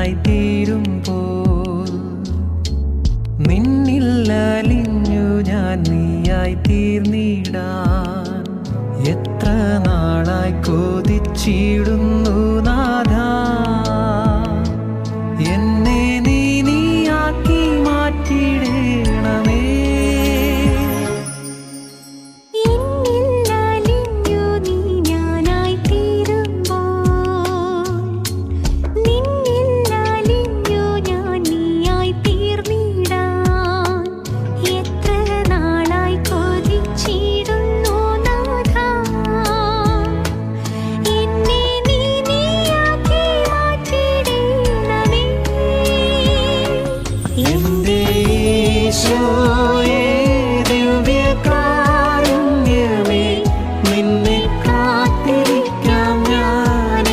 ഒന്നായി തീരുമ്പോൾ നിന്നിൽ അലിഞ്ഞു ഞാൻ നീയായി തീർന്നിടാൻ എത്ര നാളായി കൊതിച്ചിടും যিশুয়ে